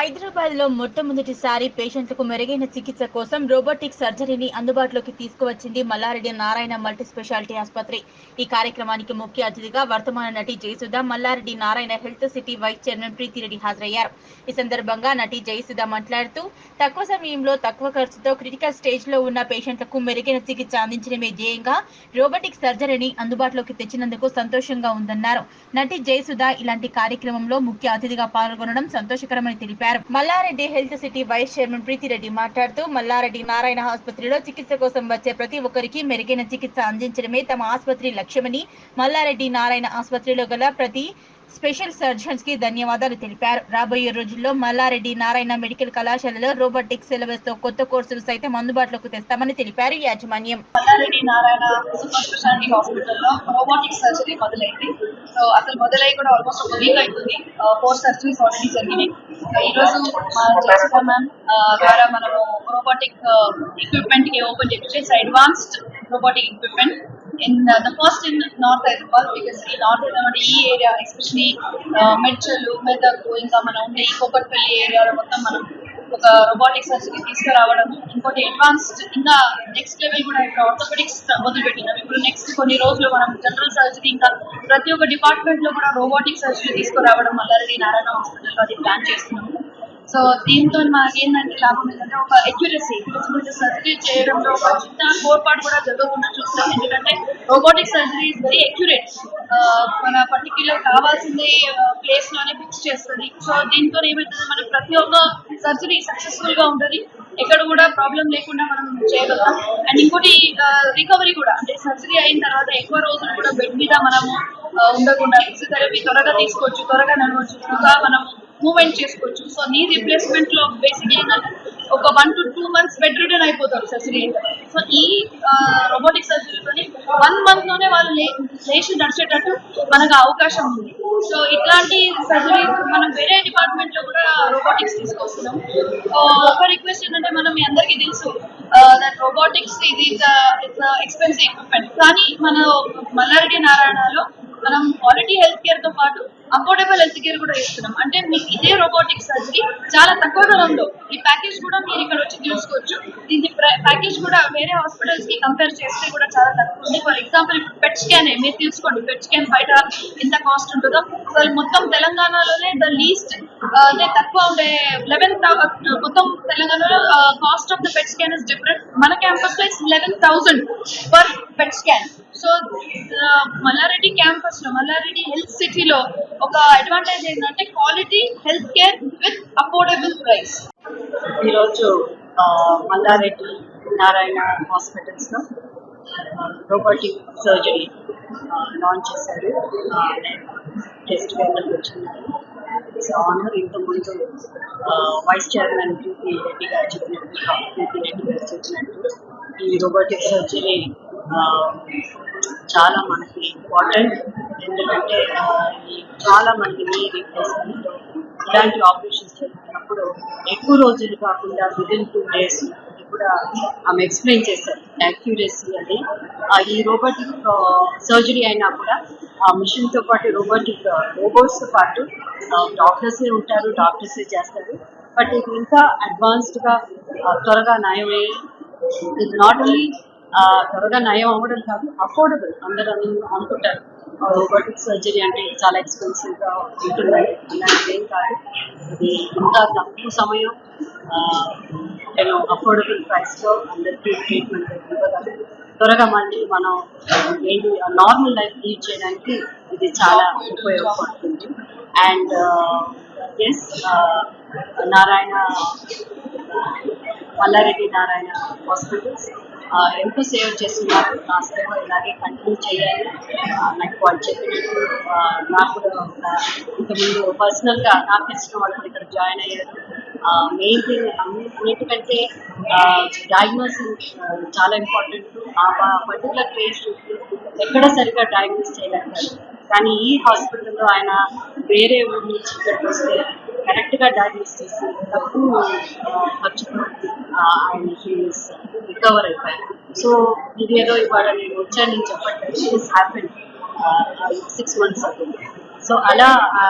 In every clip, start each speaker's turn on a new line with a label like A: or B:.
A: హైదరాబాద్లో మొట్టమొదటిసారి పేషెంట్లకు మెరుగైన చికిత్స కోసం రోబోటిక్ సర్జరీని అందుబాటులోకి తీసుకువచ్చింది మల్లారెడ్డి నారాయణ మల్టీ స్పెషాలిటీ ఆసుపత్రి. ఈ కార్యక్రమానికి ముఖ్య అతిథిగా వర్తమాన నటి Jayasudha Malla Reddy Narayana health city vice chairman Preethi Reddy హాజరయ్యారు. ఈ సందర్భంగా నటి జయసుధ మాట్లాడుతూ తక్కువ సమయంలో తక్కువ ఖర్చుతో క్రిటికల్ స్టేజ్లో ఉన్న పేషెంట్లకు మెరుగైన చికిత్స అందించడమే ధ్యేయంగా రోబోటిక్ సర్జరీని అందుబాటులోకి తెచ్చినందుకు సంతోషంగా ఉందన్నారు. నటి జయసుధ ఇలాంటి కార్యక్రమంలో ముఖ్య అతిథిగా పాల్గొనడం సంతోషకరమని తెలిపారు. Malla Reddy health city vice chairman Preethi Reddy మాట్లాడుతూ మల్లారెడ్డి నారాయణ ఆసుపత్రిలో చికిత్స కోసం వచ్చే ప్రతి ఒక్కరికి మెరుగైన చికిత్స అందించడమే తమ ఆసుపత్రి లక్ష్యమని మల్లారెడ్డి నారాయణ ఆసుపత్రిలో గల ప్రతి స్పెషల్ సర్జన్స్కి ధన్యవాదాలు తెలిపారు. రాబోయే రోజుల్లో మల్లారెడ్డి నారాయణ మెడికల్ కళాశాలలో రోబోటిక్ సిలబస్తో కొత్త కోర్సులు సైతం అందుబాటులోకి తెస్తామని తెలిపారు యాజమాన్యం.
B: మల్లారెడ్డి నారాయణ సూపర్ స్పెషాలిటీ హాస్పిటల్లో రోబోటిక్ సర్జరీ మొదలైంది. సో అసలు మొదలై కూడా ఆల్మోస్ట్ ఒక వీక్ అవుతుంది ఫోర్ సర్జరీస్ ఆల్రెడీ జరిగినాయి. సో ఈరోజు మా జయసుధ మ్యామ్ ద్వారా మనము రోబోటిక్ ఎక్విప్మెంట్కి ఓపెన్ చేసి advanced robotic equipment in the first in north Hyderabad because ఈ నార్త్ హైదరాబాద్ ఈ ఏరియా ఎస్పెషలీ మెడ్చల్ మెదక్ ఇంకా మనం ఉండే ఈ కోకట్పల్లి ఏరియాలో మొత్తం మనం ఒక రోబోటిక్ సర్జరీ తీసుకురావడం ఇంకోటి అడ్వాన్స్డ్ ఇంకా నెక్స్ట్ లెవెల్ కూడా ఇప్పుడు ఆర్థోపెడిక్స్ మొదలు పెట్టినాం ఇప్పుడు నెక్స్ట్ కొన్ని రోజులు మనం జనరల్ సర్జరీ ఇంకా ప్రతి ఒక్క డిపార్ట్మెంట్లో కూడా రోబోటిక్ సర్జరీ తీసుకురావడం మల్లారెడ్డి నారాయణ హాస్పిటల్లో అది ప్లాన్ చేస్తున్నాం. సో దీంతో మాకు ఏంటంటే లాభం ఏంటంటే ఒక ఎక్యురసీ సర్జరీ చేయడంలో ఒక చిన్న కోర్పాటు కూడా జరగకుండా చూస్తాం ఎందుకంటే robotic surgery is very accurate మన పర్టిక్యులర్ కావాల్సింది ప్లేస్లోనే ఫిక్స్ చేస్తుంది. సో దీంతో ఏమవుతుంది మనకి ప్రతి ఒక్క సర్జరీ సక్సెస్ఫుల్గా ఉంటుంది. ఎక్కడ కూడా ప్రాబ్లం లేకుండా మనం చేయగలం అండ్ ఇంకోటి రికవరీ కూడా. అంటే సర్జరీ అయిన తర్వాత ఎక్కువ రోజులు కూడా బెడ్ మీద మనము ఉండకుండా ఫిజియోథెరపీ త్వరగా తీసుకోవచ్చు త్వరగా నడవచ్చు. త్వరగా మనం మూవ్మెంట్ చేసుకోవచ్చు. సో నీ రీప్లేస్మెంట్లో బేసిక్ ఏంటంటే ఒక one two two months bed return అయిపోతారు సర్జరీ సో ఈ రోబోటిక్ సర్జరీతోని వన్ మంత్లోనే వాళ్ళు లేచి నడిచేటట్టు మనకు అవకాశం ఉంది. సో ఇట్లాంటి సర్జరీ మనం వేరే డిపార్ట్మెంట్లో కూడా రోబోటిక్స్ తీసుకొస్తున్నాం. ఒక రిక్వెస్ట్ ఏంటంటే మనం మీ అందరికీ తెలుసు దట్ రోబోటిక్స్ ఇది ఇట్స్ ఎక్స్పెన్సివ్ ఎక్విప్మెంట్ కానీ మన మల్లారెడ్డి నారాయణలో మనం క్వాలిటీ హెల్త్ కేర్తో పాటు అఫోర్డబుల్ హెల్త్ కేర్ కూడా ఇస్తున్నాం అంటే మీకు ఇదే రోబోటిక్ సర్జరీ చాలా తక్కువ ధరంలో ఈ ప్యాకేజ్ కూడా మీరు ఇక్కడ వచ్చి తీసుకోవచ్చు దీని ప్యాకేజ్ కూడా వేరే హాస్పిటల్స్కి కంపేర్ చేస్తే కూడా చాలా తక్కువ ఉంది. ఫర్ ఎగ్జాంపుల్ ఇప్పుడు పెట్ స్కాన్ మీరు తీసుకోండి. పెట్ స్కాన్ బయట ఎంత కాస్ట్ ఉంటుందో. అసలు మొత్తం తెలంగాణలోనే ద లీస్ట్ అంటే తక్కువ ఉండే లెవెన్ మొత్తం తెలంగాణలో cost of the PET scan is different మన క్యాంపస్లో eleven thousand per PET scan so Malla Reddy క్యాంపస్లో మల్లారెడ్డి హెల్త్ సిటీలో ఒక అడ్వాంటేజ్ ఏంటంటే quality health care with affordable price
C: ఈరోజు మల్లారెడ్డి నారాయణ హాస్పిటల్స్లో రోబోటిక్ సర్జరీ లాంచ్ చేశారు. టెస్ట్ వేయడానికి సో ఆనర్ ఇంతకుముందు వైస్ చైర్మన్ ప్రీతి రెడ్డి గారు చెప్పినట్టు ప్రీతి రెడ్డి గారు చెప్పినట్టు ఈ రోబోటిక్ సర్జరీ చాలా మనకి ఇంపార్టెంట్ ఎందుకంటే చాలా మంది నీ రీప్లేస్మెంట్ ఇలాంటి ఆపరేషన్స్ జరుగుతున్నప్పుడు ఎక్కువ రోజులు కాకుండా విదిన్ టూ డేస్ కూడా ఆమె ఎక్స్ప్లెయిన్ చేశారు. యాక్యురసీ అది ఈ రోబోటిక్ సర్జరీ అయినా కూడా ఆ మిషన్తో పాటు రోబోటిక్ రోబోట్స్తో పాటు డాక్టర్సే ఉంటారు డాక్టర్సే చేస్తారు. బట్ ఇది ఇంకా అడ్వాన్స్డ్గా త్వరగా నయమై ఇది నాట్ ఓన్లీ త్వరగా నయం అవ్వడం కాదు అఫోర్డబుల్ అందరూ అనుకుంటారు. రోబోటిక్ సర్జరీ అంటే చాలా ఎక్స్పెన్సివ్గా ఉంటుందని అలాంటిది ఏం కాదు. ఇది ఇంకా తక్కువ సమయం నేను అఫోర్డబుల్ ప్రైస్లో అందరికీ ట్రీట్మెంట్ త్వరగా మళ్ళీ మనం ఏంటి నార్మల్ లైఫ్ లీడ్ చేయడానికి ఇది చాలా ఉపయోగపడుతుంది. And S Narayana Malla Reddy Narayana hospitals ఎంతో సేవ్ చేస్తున్నారు. నా సేవ ఇలాగే కంటిన్యూ చేయాలి. నాకు వాళ్ళు చెప్పినట్టు నాకు కూడా ఒక ఇంతకుముందు పర్సనల్గా నాకు తెలిసిన వాళ్ళు ఇక్కడ జాయిన్ అయ్యారు. మెయిన్ థింగ్ అన్నిటికంటే డయాగ్నోసిస్ చాలా ఇంపార్టెంట్ ఆ పర్టికులర్ పేషెంట్ ఎక్కడ సరిగ్గా డయాగ్నోస్ చేయలేకపోయారు. కానీ ఈ హాస్పిటల్లో ఆయన వేరే ఊరి నుంచి ఇక్కడికి వస్తే కరెక్ట్గా డయాగ్నోస్ చేసి తక్కువ ఖర్చుతో ఆ, ఆయన రికవర్ అయిపోయాను సో ఇది ఏదో ఇవాళ నేను వచ్చాను నేను చెప్పట్లేదు దిస్ హ్యాపెన్ సిక్స్ మంత్స్ అవుతుంది సో అలా ఆ,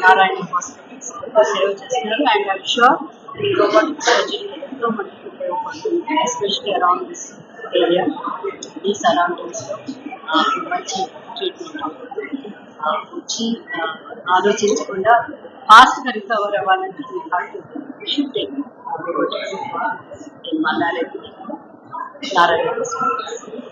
C: నారాయణ హాస్పిటల్స్ సేవ చేస్తున్నారు. అండ్ ఐమ్ షూర్ ఈ రోబోటిక్ సర్జరీ ఎంతో మనకి ఉపయోగపడుతుంది ఎస్పెషలీ అరౌండ్ దిస్ ఏరియా ఈ సరౌండింగ్స్లో మంచి ట్రీట్మెంట్ అవుతుంది. వచ్చి ఆలోచించకుండా ఫాస్ట్గా రికవర్ అవ్వాలంటే should take Malla Reddy Narayana hospital